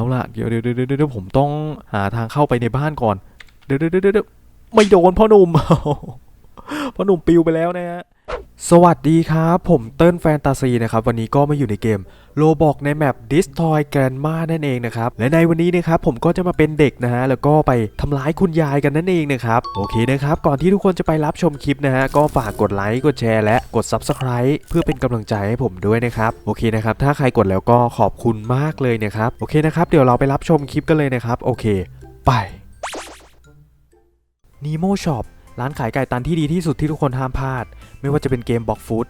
เอาล่ะเดี๋ยวเดี๋ยวเดี๋ยวผมต้องหาทางเข้าไปในบ้านก่อน เดี๋ยวเดี๋ยวเดี๋ยวเดี๋ยวไม่โดนพ่อหนุ่มพ่อหนุ่มปิวไปแล้วนะฮะ สวัสดีครับ ผมเติ้ลแฟนตาซีนะครับ วันนี้ก็มาอยู่ในเกมโลบอกในแมป Destroy Grandma นั่นเองนะครับ และในวันนี้นะครับผมก็จะมาเป็นเด็กนะฮะ แล้วก็ไปทำร้ายคุณยายกันนั่นเองนะครับ โอเคนะครับ ก่อนที่ทุกคนจะไปรับชมคลิปนะฮะ ก็ฝากกดไลค์กดแชร์และกด Subscribe เพื่อเป็นกำลังใจให้ผมด้วยนะครับ โอเคนะครับ ถ้าใครกดแล้วก็ขอบคุณมากเลยนะครับโอเคนะครับเดี๋ยวเราไปรับชมคลิปกันเลยนะครับโอเค ไป Nemo Shop ร้านขายไก่ตันที่ดีที่สุดที่ทุกคนห้ามพลาด ไม่ว่าจะเป็นเกมบ็อกฟูด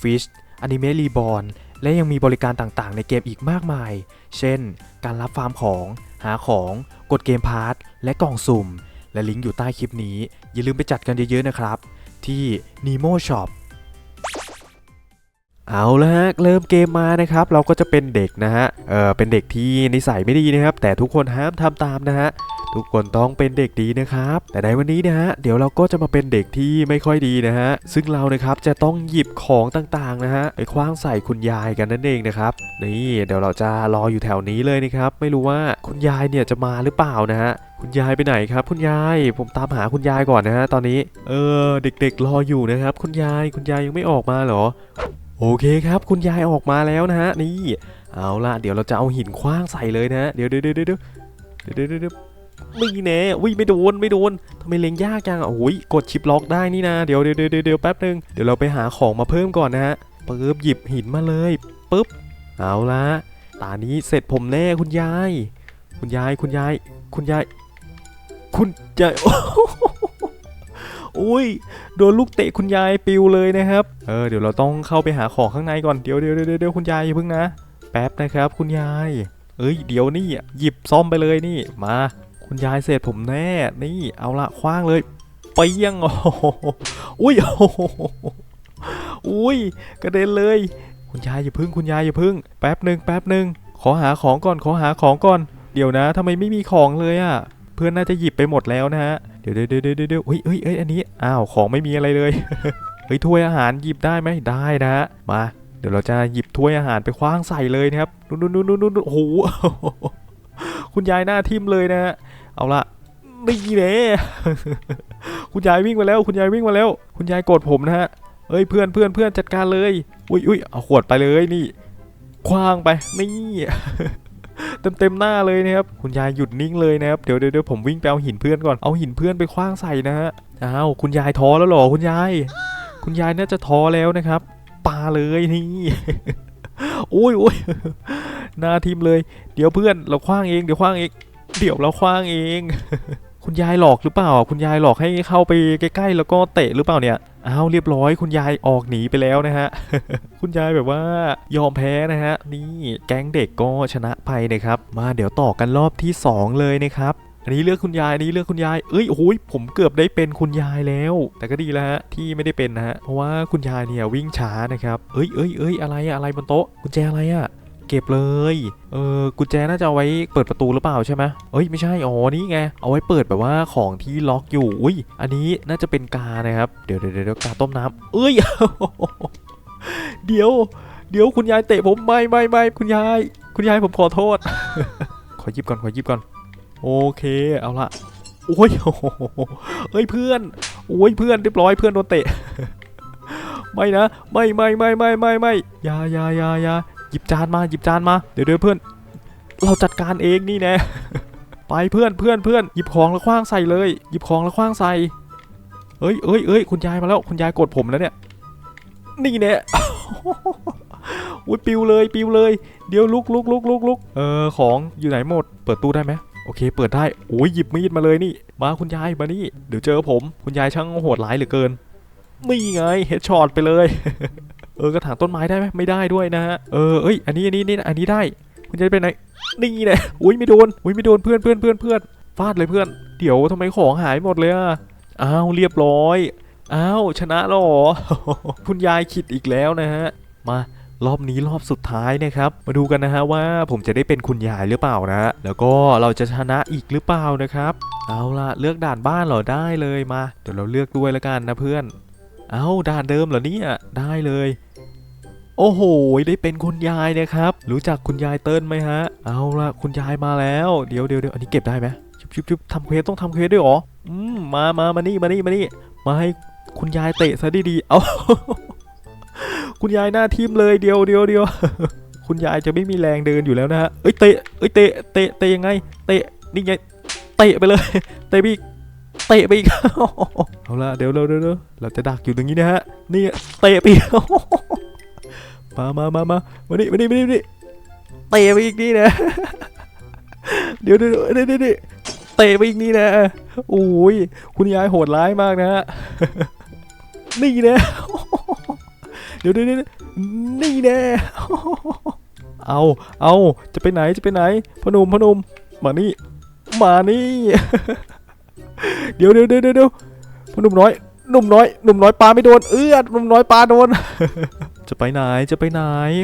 ฟิชอนิเมะรีบอลและยังมีบริการต่างๆ ในเกมอีกมากมาย เช่น การรับฟาร์มของ หาของ กดเกมพาร์ทและกล่องสุ่ม และลิงก์อยู่ใต้คลิปนี้ อย่าลืมไปจัดกันเยอะๆนะครับ ที่ Nemo Shop เอาละฮะเริ่มเกมมานะครับ เราก็จะเป็นเด็กนะฮะเออเป็นเด็กที่นิสัยไม่ดีนะครับ แต่ทุกคนห้ามทำตามนะฮะทุกคนต้องเป็นเด็กดีนะครับ แต่ในวันนี้นะฮะเดี๋ยวเราก็จะมาเป็นเด็กที่ไม่ค่อยดีนะฮะซึ่งเรานะครับจะต้องหยิบของต่างๆนะฮะไปคว้างใส่คุณยายกันนั่นเองนะครับนี่เดี๋ยวเราจะรออยู่แถวนี้เลยนะครับ ไม่รู้ว่าคุณยายเนี่ยจะมาหรือเปล่านะฮะคุณยายไปไหนครับ คุณยายผมตามหาคุณยายก่อนนะฮะตอนนี้ เออเด็กๆรออยู่นะครับ คุณยายคุณยายยังไม่ออกมาเหรอ โอเคครับ คุณยายออกมาแล้วนะฮะนี่เอาละเดี๋ยวเราจะเอาหินคว้างใส่เลยนะฮะเดี๋ยวเดี๋ยวเดี๋ยวเดี๋ยวเดี๋ยวเดี๋ยวไม่แน่อุ้ยไม่โดนไม่โดนทำไมเล็งยากจังอะโอ้ยกดชิปล็อกได้นี่นะเดี๋ยวเดี๋ยวเดี๋ยวเดี๋ยวเดี๋ยวแป๊บนึงเดี๋ยวเราไปหาของมาเพิ่มก่อนนะฮะปึ๊บหยิบหินมาเลยปึ๊บเอาละตานี้เสร็จผมแน่คุณยาย คุณยายคุณยาย คุณยาย คุณยาย อุ้ย โดนลูกเตะคุณยายปิวเลยนะครับ เออ เดี๋ยวเราต้องเข้าไปหาของข้างในก่อน เดี๋ยวเดี๋ยวเดี๋ยวคุณยายอย่าเพิ่งนะ แป๊บนะครับ คุณยาย เอ้ย เดี๋ยวนี่ หยิบซ่อมไปเลยนี่ มา คุณยายเสร็จผมแน่ นี่ เอาละคว้างเลยไปยังโอ้อุ้ยโอ้อุ้ย กระเด็นเลย คุณยายอย่าพึ่ง คุณยายอย่าพึ่ง แป๊บหนึ่งแป๊บหนึ่งขอหาของก่อน ขอหาของก่อน เดี๋ยวนะทำไมไม่มีของเลยอะ่ะ เพื่อนน่าจะหยิบไปหมดแล้วนะฮะ เดี๋ยวเดี๋ยวเดี๋ยวเดี๋ยวเดี๋ยวเฮ้ยเฮ้ยเฮ้ยอันนี้ อ้าว ของไม่มีอะไรเลย เฮ้ย ถ้วยอาหารหยิบได้ไหมได้นะฮะมา เดี๋ยวเราจะหยิบถ้วยอาหารไปคว้างใส่เลยนะครับนู่นนู่นนู่นนู่นโอ้โห คุณยายหน้าทิมเลยนะฮะ เอาละนี่แน่คุณยายวิ่งมาแล้ว คุณยายวิ่งมาแล้ว คุณยายกดผมนะฮะ เอ้ย เพื่อนเพื่อนเพื่อนจัดการเลย อุ้ยอุ้ยเอาขวดไปเลยนี่ คว้างไป นี่ เต็มเต็มๆหน้าเลยนะครับคุณยายหยุดนิ่งเลยนะครับเดี๋ยวเดี๋ยวผมวิ่งไปเอาหินเพื่อนก่อนเอาหินเพื่อนไปคว้างใส่นะฮะอ้าวคุณยายท้อแล้วหรอคุณยาย คุณยายน่าจะท้อแล้วนะครับปาเลยนี่โอ้ยโอ้ยหน้าทิมเลยเดี๋ยวเพื่อนเราคว้างเองเดี๋ยวคว้างเองเดี๋ยวเราคว้างเอง คุณยายหลอกหรือเปล่า คุณยายหลอกให้เข้าไปใกล้ๆแล้วก็เตะหรือเปล่าเนี่ย เอาเรียบร้อยคุณยายออกหนีไปแล้วนะฮะ คุณยายแบบว่ายอมแพ้นะฮะ นี่แก๊งเด็กก็ชนะไปนะครับ มาเดี๋ยวต่อกันรอบที่ 2 เลยนะครับอันนี้เลือกคุณยายอันนี้เลือกคุณยาย เอ้ยโอ้ยผมเกือบได้เป็นคุณยายแล้ว แต่ก็ดีแล้วฮะที่ไม่ได้เป็นนะฮะเพราะว่าคุณยายเนี่ยวิ่งช้านะครับ เอ้ยเอ้ยเอ้ยอะไรอะอะไรบนโต๊ะกุญแจอะไรอะ เก็บเลย เออกุญแจน่าจะเอาไว้เปิดประตูหรือเปล่าใช่ไหมเอ้ยไม่ใช่ อ๋อ นี่ไง เอาไว้เปิดแบบว่าของที่ล็อกอยู่ อุ้ย อันนี้น่าจะเป็นกานะครับ เดี๋ยวเดี๋ยวเดี๋ยวกาต้มน้ำเอ้ย เดี๋ยว เดี๋ยวคุณยายเตะผมไม่ไม่ไม่คุณยาย คุณยายผมขอโทษ ขอหยิบก่อนขอหยิบก่อน โอเคเอาละโอ้ยโอ้โหเอ้ยเพื่อน โอ้ยเพื่อนเรียบร้อยเพื่อนโดนเตะ ไม่นะ ไม่ไม่ไม่ไม่ไม่ไม่ยายายายา หยิบจานมาหยิบจานมาเดี๋ยวเดี๋ยวเพื่อน เราจัดการเองนี่แน่ไปเพื่อนเพื่อนเพื่อนหยิบของแล้วคว้างใส่เลย หยิบของแล้วคว้างใส่เอ้ยเอ้ยเอ้ยคุณยายมาแล้วคุณยายกดผมแล้วเนี่ยนี่แน่อุ้ยปิวเลยปิวเลย เดี๋ยวลุกลุกลุกลุกลุกเออของอยู่ไหนหมด เปิดตู้ได้ไหมโอเค เปิดได้โอ้ยหยิบมีดมาเลยนี่ มาคุณยายมานี่ เดี๋ยวเจอผม คุณยายช่างโหดร้ายเหลือเกินนี่ไงเฮดช็อตไปเลย เออกระถางต้นไม้ได้ไหมไม่ได้ด้วยนะฮะเออเอ้ยอันนี้อันนี้นี่อันนี้ได้คุณยายไปไหนนี่แหละอุ้ยไม่โดนอุ้ยไม่โดนเพื่อนเพื่อนเพื่อนเพื่อนฟาดเลยเพื่อน เดี๋ยวทำไมของหายหมดเลยอะอ้าวเรียบร้อยอ้าวชนะแล้วเหรอคุณยายขิดอีกแล้วนะฮะมารอบนี้รอบสุดท้ายนะครับ มาดูกันนะฮะว่าผมจะได้เป็นคุณยายหรือเปล่านะฮะแล้วก็เราจะชนะอีกหรือเปล่านะครับ เอาล่ะเลือกด่านบ้านเหรอได้เลยมา เดี๋ยวเราเลือกด้วยแล้วกันนะเพื่อน เอาด่านเดิมเหรอเนี่ยได้เลย โอ้โห ได้เป็นคุณยายนะครับ รู้จักคุณยายเติ้ลไหมฮะ เอาละคุณยายมาแล้ว เดี๋ยวเดี๋ยวเดี๋ยวอันนี้เก็บได้ไหมชุบชุบชุบทำเควสต้องทำเควสด้วยหรอ อืม มามามานี่มานี่มานี่ มาให้คุณยายเตะซะดีๆ เอา คุณยายหน้าทิมเลยเดียวเดียวเดียวคุณยายจะไม่มีแรงเดินอยู่แล้วนะฮะ เอ้ยเตะ เอ้ยเตะ เตะ เตะยังไง เตะ นี่ไง เตะไปเลย เตะไปอีก เตะไปอีก เอาละเดี๋ยวเดี๋ยวเดี๋ยวเราจะดักอยู่ตรงนี้นะฮะ นี่เตะไปอีกมามามามามานี่มานี่มานี่มานี่เตะไปอีกนี่นะเดี๋ยวเดี๋ยวเดี๋ยวเดี๋ยวเดี๋ยวเตะไปอีกนี่นะโอ้ยคุณยายโหดร้ายมากนะฮะ นี่นะเดี๋ยวเดี๋ยวเดี๋ยวนี่นะเอา เอา จะไปไหน จะไปไหน พนุ่มพนุ่มมานี่ มานี่ เดี๋ยวเดี๋ยวเดี๋ยวเดี๋ยว พอหนุ่มน้อยหนุ่มน้อยหนุ่มน้อยปลาไม่โดนเอื้อหนุ่มน้อยปลาโดน จะไปไหนจะไปไหน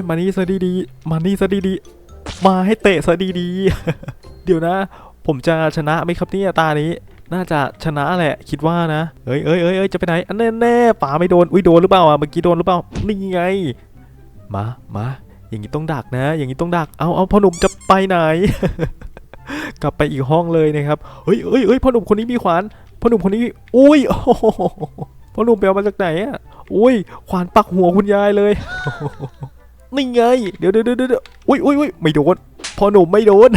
มานี่ซะดีๆมานี่ซะดีๆมาให้เตะซะดีๆ เดี๋ยวนะ ผมจะชนะไหมครับเนี่ยตานี้ น่าจะชนะแหละ คิดว่านะเอ้ยเอ้ยเอ้ยจะไปไหนอันแน่แน่ป่าไม่โดนอุ้ยโดนหรือเปล่าอะเมื่อกี้โดนหรือเปล่านี่ไง มามาอย่างนี้ต้องดักนะ อย่างนี้ต้องดักเอาเอาพ่อหนุ่มจะไปไหน กลับไปอีกห้องเลยนะครับเฮ้ยเฮ้ยเฮ้ยพ่อหนุ่มคนนี้มีขวาน พ่อหนุ่มคนนี้ อุ้ยพ่อหนุ่มไปเอามาจากไหนอะ อุ้ย ขวานปักหัวคุณยายเลย นี่ไง เดี๋ยวเดี๋ยวเดี๋ยวเดี๋ยวอุ้ยอุ้ยอุ้ยไม่โดน พ่อหนุ่มไม่โดน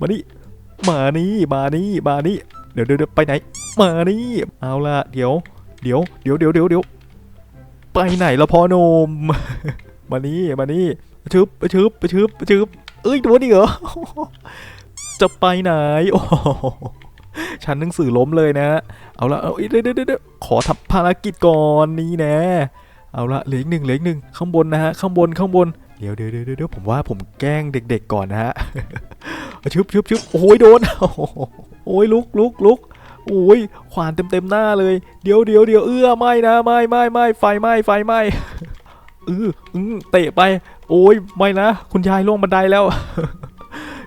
มานี่ มานี่ มานี่ มานี่เดี๋ยวเดี๋ยวเดี๋ยวไปไหน มานี่ เอาละเดี๋ยว เดี๋ยว เดี๋ยวเดี๋ยวเดี๋ยวเดี๋ยวไปไหนละพ่อหนุ่ม มานี่ มานี่ไปชึบไปชึบไปชึบไปชึบเอ้ยโดนอีกเหรอ จะไปไหน โอ้ โหฉันหนังสือล้มเลยนะ เอาละเอาเดี๋ยวเดี๋ยวเดี๋ยวเดี๋ยวขอทำภารกิจก่อนนี่นะ เอาละเหลืออีกหนึ่งเหลืออีกหนึ่งข้างบนนะฮะข้างบนข้างบนเดี๋ยวเดี๋ยวเดี๋ยวเดี๋ยวผมว่าผมแกล้งเด็ก ๆ ก่อนนะฮะชึบชึบชึบโอ้ยโดนโอ้ยลุกลุกลุกโอ้ยขวานเต็มเต็มหน้าเลย เดี๋ยวเดี๋ยวเดี๋ยวเอื้อไม่นะไม่ไม่ไม่ไฟไหม้ไฟไหม้เอออืมเตะไป โอ้ยไม่นะคุณยายล่วงบันไดแล้ว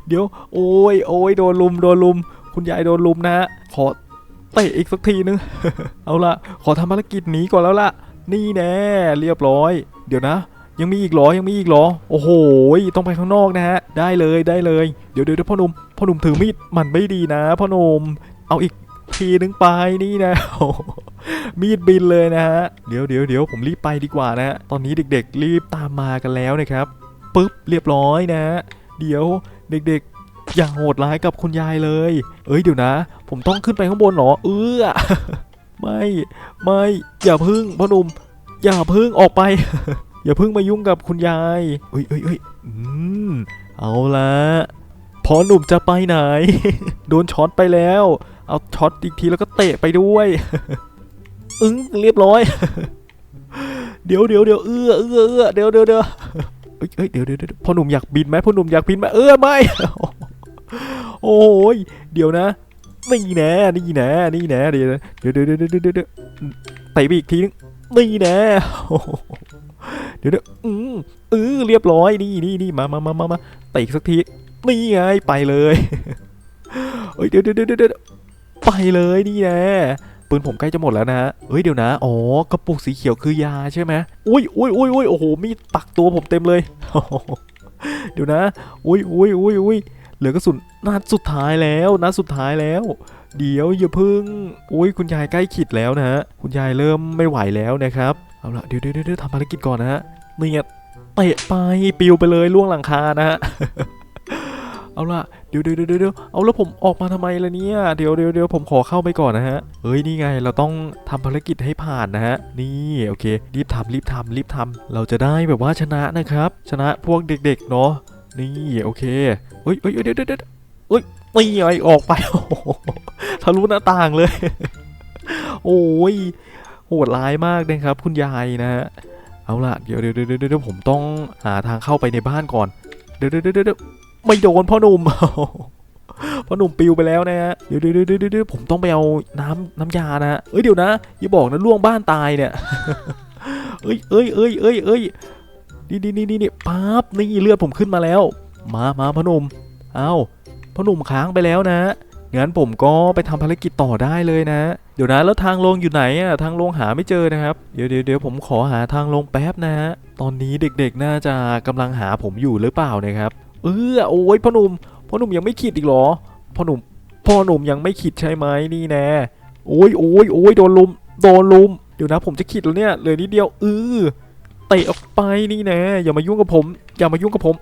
เดี๋ยว โอ้ยโอ้ยโดนลุมโดนลุม คุณยายโดนลุมนะฮะขอเตะอีกสักทีนึง เอาละขอทำภารกิจหนีก่อนแล้วล่ะ นี่แน่เรียบร้อย เดี๋ยวนะ ยังมีอีกเหรอยังมีอีกเหรอ โอ้โหต้องไปข้างนอกนะฮะ ได้เลยได้เลย เดี๋ยวเดี๋ยวพ่อหนุ่มพ่อหนุ่มถือมีดมันไม่ดีนะพ่อหนุ่มเอาอีกทีนึงไปนี่นะมีดบินเลยนะฮะเดี๋ยวเดี๋ยวเดี๋ยวผมรีบไปดีกว่านะฮะตอนนี้เด็ก ๆ รีบตามมากันแล้วนะครับปึ๊บเรียบร้อยนะฮะเดี๋ยวเด็กๆ อย่าโหดร้ายกับคุณยายเลย เอ้ยเดี๋ยวนะ ผมต้องขึ้นไปข้างบนเหรอ เออไม่ ไม่ อย่าพึ่งพ่อหนุ่ม อย่าพึ่งออกไป อย่าพิ่งมายุ่งกับคุณยาย เอ้ยเอ้ยเอ้ยอืม เอาละพอหนุ่มจะไปไหน โดนช็อตไปแล้ว เอาช็อตอีกทีแล้วก็เตะไปด้วย อึ้งเรียบร้อย เดี๋ยวเดี๋ยวเดี๋ยวเอื้อเอื้อเอื้อเดี๋ยวเดี๋ยวเดี๋ยวเอ้ยเดี๋ยวเดี๋ยวเดี๋ยวพ่อหนุ่มอยากบินไหมพ่อหนุ่มอยากบินไหมเออไม่ โอ้ยเดี๋ยวนะนี่แน่นี่แน่นี่แน่เดี๋ยวนะเดี๋ยวเดี๋ยวเดี๋ยวเดี๋ยวเดี๋ยวเตะไปอีกทีนึงนี่แน่เดี๋ยวเดี๋ยวอืมเออเรียบร้อยนี่นี่นี่มามามามามาเตะอีกสักทีนี่ไงไปเลยเอ้ยเดี๋ยวเดี๋ยวเดี๋ยวเดี๋ยวไปเลยนี่แน่ปืนผมใกล้จะหมดแล้วนะเฮ้ยเดี๋ยวนะ อ๋อ กระปุกสีเขียวคือยาใช่ไหมอุ้ยอุ้ยอุ้ยอุ้ยโอ้โห มีดปักตัวผมเต็มเลย เดี๋ยวนะ อุ้ยอุ้ยอุ้ยอุ้ย เหลือกระสุนนัดสุดท้ายแล้วนัดสุดท้ายแล้ว เดี๋ยวอย่าพึ่งอุ้ยคุณยายใกล้ขีดแล้วนะฮะคุณยายเริ่มไม่ไหวแล้วนะครับเอาละเดี๋ยวเดี๋ยวเดี๋ยวทำภารกิจก่อนนะฮะเนี่ยเตะไปปิวไปเลยล่วงหลังคานะฮะเอาละเดี๋ยวเดี๋ยวเดี๋ยวเดี๋ยวเอาแล้วผมออกมาทำไมล่ะเนี่ย เดี๋ยวเดี๋ยวเดี๋ยวผมขอเข้าไปก่อนนะฮะเอ้ยนี่ไงเราต้องทำภารกิจให้ผ่านนะฮะ นี่โอเค รีบทำรีบทำรีบทำเราจะได้แบบว่าชนะนะครับ ชนะพวกเด็กๆเนาะ นี่โอเคเฮ้ยเฮ้ยเดี๋ยวเดี๋ยวเฮ้ยนี่ไงออกไปโอ้ทะลุหน้าต่างเลย โอ้ยโหดร้ายมากนะครับ คุณยายนะฮะเอาล่ะเดี๋ยวเดี๋ยวเดี๋ยวเดี๋ยวเดี๋ยวผมต้องหาทางเข้าไปในบ้านก่อนเดี๋ยวเดี๋ยวเดี๋ยวเดี๋ยวไม่โดนพ่อหนุ่มพ่อหนุ่มปิวไปแล้วนะฮะเดี๋ยวเดี๋ยวเดี๋ยวเดี๋ยวเดี๋ยวผมต้องไปเอาน้ำน้ำยานะฮะเอ้ยเดี๋ยวนะอย่าบอกนะล่วงบ้านตายเนี่ยเอ้ยเอ้ยเอ้ยเอ้ยเอ้ย นี่นี่นี่นี่นี่ปั๊บนี่เลือดผมขึ้นมาแล้ว มามาพ่อหนุ่มเอ้าพ่อหนุ่มค้างไปแล้วนะงั้นผมก็ไปทำภารกิจต่อได้เลยนะ เดี๋ยวนะแล้วทางลงอยู่ไหนอะทางลงหาไม่เจอนะครับ เดี๋ยวเดี๋ยวเดี๋ยวผมขอหาทางลงแป๊บนะฮะตอนนี้เด็กๆน่าจะกำลังหาผมอยู่หรือเปล่านะครับ เออโอ้ยพ่อหนุ่มพ่อหนุ่มยังไม่ขิดอีกหรอพ่อหนุ่มพ่อหนุ่มยังไม่ขิดใช่ไหมนี่แน่โอ้ยโอ้ยโอ้ยโดนลุมโดนลุมเดี๋ยวนะผมจะขิดแล้วเนี่ยเหลือนิดเดียวเออ เตะออกไปนี่แน่อย่ามายุ่งกับผม อย่ามายุ่งกับผม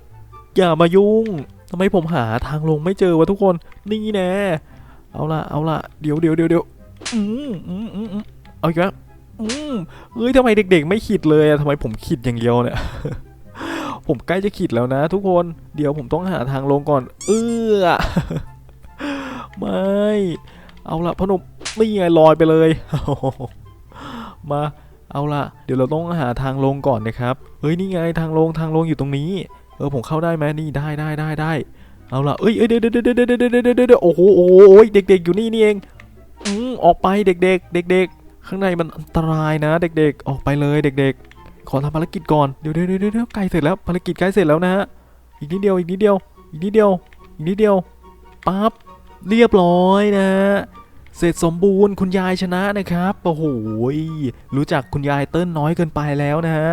อย่ามายุ่งทำไมผมหาทางลงไม่เจอวะทุกคน นี่แน่เอาละเอาละเดี๋ยวเดี๋ยวเดี๋ยวเดี๋ยวอืมอืมอืมเอาอีกแล้วอืมเอ้ยทำไมเด็ก ๆ ไม่ขิดเลยอะทำไมผมขิดอย่างเดียวเนี่ย ผมใกล้จะขิดแล้วนะ ทุกคน เดี๋ยวผมต้องหาทางลงก่อน เออไม่ เอาละพอหนมนี่ไงลอยไปเลย มา เอาละเดี๋ยวเราต้องหาทางลงก่อนนะครับ เฮ้ยนี่ไงทางลงทางลงอยู่ตรงนี้ เออผมเข้าได้ไหมนี่ได้ได้ได้ได้ เอาละเอ้ยเอ้ยเดเดเวเดี๋ยวเดี๋ยวเดี๋ยวเดี๋ยวโอ้โหโอ้ยเด็ก ๆ อยู่นี่นี่เอง อืมออกไปเด็ก ๆ เด็ก ๆ ข้างในมันอันตรายนะ เด็ก ๆ ออกไปเลยเด็ก ๆ ขอทำภารกิจก่อน เดี๋ยวเดี๋ยวเดี๋ยวไกลเสร็จแล้วภารกิจไกลเสร็จแล้วนะฮะ อีกนิดเดียวอีกนิดเดียว อีกนิดเดียว อีกนิดเดียวปั๊บเรียบร้อยนะฮะ เสร็จสมบูรณ์คุณยายชนะนะครับ โอ้โห รู้จักคุณยายเติ้ลน้อยเกินไปแล้วนะฮะ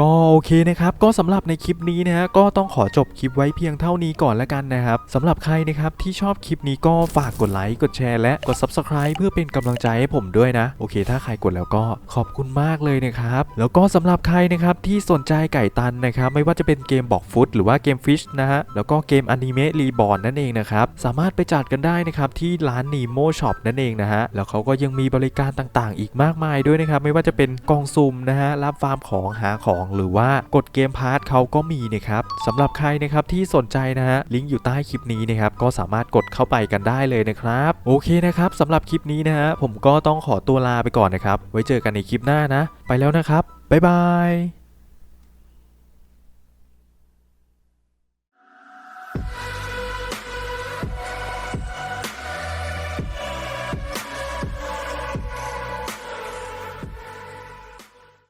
ก็โอเคนะครับ ก็สำหรับในคลิปนี้นะฮะก็ต้องขอจบคลิปไว้เพียงเท่านี้ก่อนแล้วกันนะครับสำหรับใครนะครับที่ชอบคลิปนี้ก็ฝากกดไลค์กดแชร์และกด Subscribe เพื่อเป็นกำลังใจให้ผมด้วยนะ โอเค ถ้าใครกดแล้วก็ขอบคุณมากเลยนะครับ แล้วก็สำหรับใครนะครับที่สนใจไก่ตันนะครับ ไม่ว่าจะเป็นเกมบอกฟุตหรือว่าเกมฟิชนะฮะแล้วก็เกมอนิเมะรีบอร์นั่นเองนะครับสามารถไปจัดกันได้นะครับที่ร้าน Nemo Shop นั่นเองนะฮะแล้วเขาก็ยังมีบริการต่างๆ อีกมากมายด้วยนะครับไม่ว่าจะเป็นกองซุ่มนะฮะรับฟาร์มของหาของหรือว่ากดเกมพาร์ทเขาก็มีนะครับสำหรับใครนะครับที่สนใจนะฮะลิงก์อยู่ใต้คลิปนี้นะครับก็สามารถกดเข้าไปกันได้เลยนะครับโอเคนะครับสำหรับคลิปนี้นะฮะผมก็ต้องขอตัวลาไปก่อนนะครับ ไว้เจอกันในคลิปหน้านะ ไปแล้วนะครับบ๊ายบาย